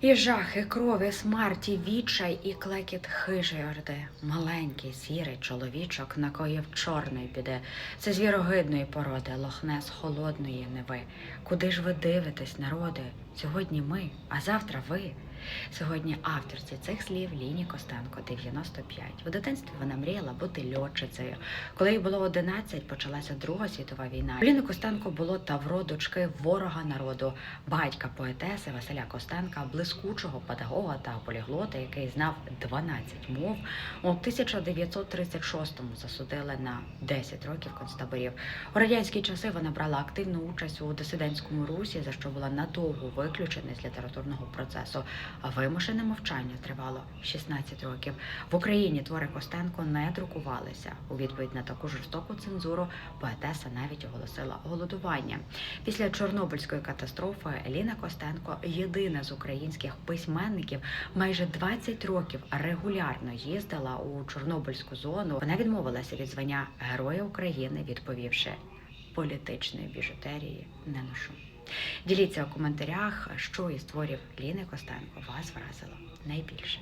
І жах, і кров, і смерть, і відчай, і клекіт хижої орди. Маленький, сірий чоловічок накоїв чорної біди. Це звірогидної породи, лохнес холодної неви. Куди ж ви дивитесь, народи? Сьогодні ми, а завтра ви. Сьогодні авторці цих слів Ліні Костенко, 95. У дитинстві вона мріяла бути льотчицею. Коли їй було 11, почалася Друга світова війна. Ліни Костенко було тавро дочки ворога народу, батька поетеси Василя Костенка, блискучого педагога та поліглота, який знав 12 мов. У 1936-му засудили на 10 років концтаборів. У радянські часи вона брала активну участь у дисидентському русі, за що була надовго виключена з літературного процесу. А вимушене мовчання тривало 16 років. В Україні твори Костенко не друкувалися. У відповідь на таку жорстоку цензуру поетеса навіть оголосила голодування. Після Чорнобильської катастрофи Еліна Костенко, єдина з українських письменників, майже 20 років регулярно їздила у Чорнобильську зону. Вона відмовилася від звання Героя України, відповівши політичної біжутерії не ношу. Діліться у коментарях, що із творів Ліни Костенко вас вразило найбільше.